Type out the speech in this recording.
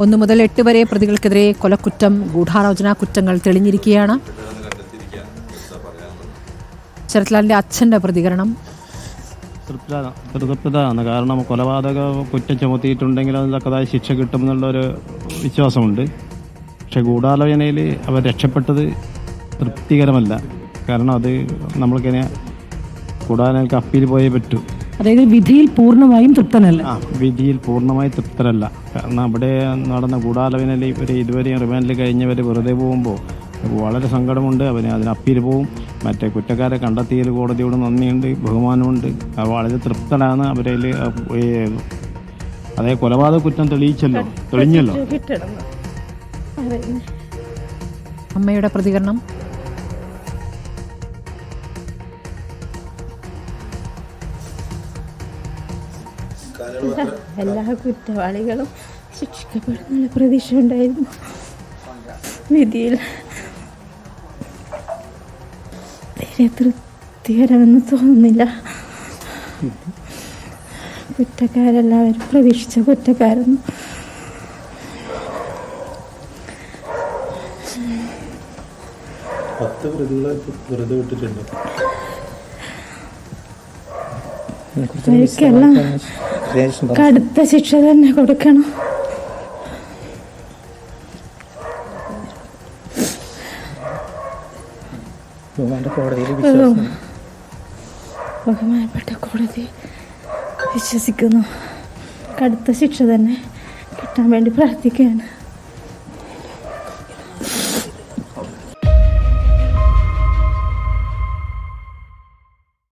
ഒന്നു മുതൽ എട്ട് വരെ പ്രതികൾക്കെതിരെ കൊലക്കുറ്റം ഗൂഢാലോചന കുറ്റങ്ങൾ തെളിഞ്ഞിരിക്കുകയാണ്. ശരത്ലാലിന്റെ അച്ഛന്റെ പ്രതികരണം. തൃപ്തരാ- കാരണം കൊലപാതക കുറ്റം ചുമത്തിയിട്ടുണ്ടെങ്കിൽ അതിന് തക്കതായ ശിക്ഷ കിട്ടുമെന്നുള്ളൊരു വിശ്വാസമുണ്ട്. പക്ഷെ ഗൂഢാലോചനയിൽ അവർ രക്ഷപ്പെട്ടത് തൃപ്തികരമല്ല. കാരണം അത് നമ്മൾക്കിനെ ഗൂഢാലോചനക്ക് അപ്പീൽ പോയേ പറ്റൂ. അതായത് വിധിയിൽ പൂർണമായും തൃപ്തനല്ല. ആ വിധിയിൽ പൂർണമായി തൃപ്തരല്ല. കാരണം അവിടെ നടന്ന ഗൂഢാലോചനയിൽ ഇവർ ഇതുവരെയും റിമാൻഡിൽ കഴിഞ്ഞവർ വെറുതെ പോകുമ്പോൾ വളരെ സങ്കടമുണ്ട്. അവന് അതിന് അപ്പീൽ പോവും. മറ്റേ കുറ്റക്കാരെ കണ്ടെത്തിയതിൽ കോടതിയോട് നന്ദിയുണ്ട് ബഹുമാനമുണ്ട്. വളരെ തൃപ്തനാണ് അവരിൽ അതേ കൊലപാതക കുറ്റം തെളിയിച്ചല്ലോ തെളിഞ്ഞല്ലോ. അമ്മയുടെ പ്രതികരണം. എല്ലാ കുറ്റവാളികളും ശിക്ഷിക്കപ്പെടുന്ന പ്രതീക്ഷ ഉണ്ടായിരുന്നു. വിധിയിൽ തീരെ തൃപ്തികരമെന്ന് തോന്നുന്നില്ല. കുറ്റക്കാരെല്ലാവരും പ്രതീക്ഷിച്ച കുറ്റക്കാരൊന്നും. പത്ത് പ്രതികളെ വെറുതെ വിട്ടിട്ടുണ്ട്. അവർക്കെല്ലാം കടുത്ത ശിക്ഷ തന്നെ കൊടുക്കണം. ബഹുമാനപ്പെട്ട കോടതി വിശ്വസിക്കുന്നു. കടുത്ത ശിക്ഷ തന്നെ കിട്ടാൻ വേണ്ടി പ്രാർത്ഥിക്കുകയാണ്.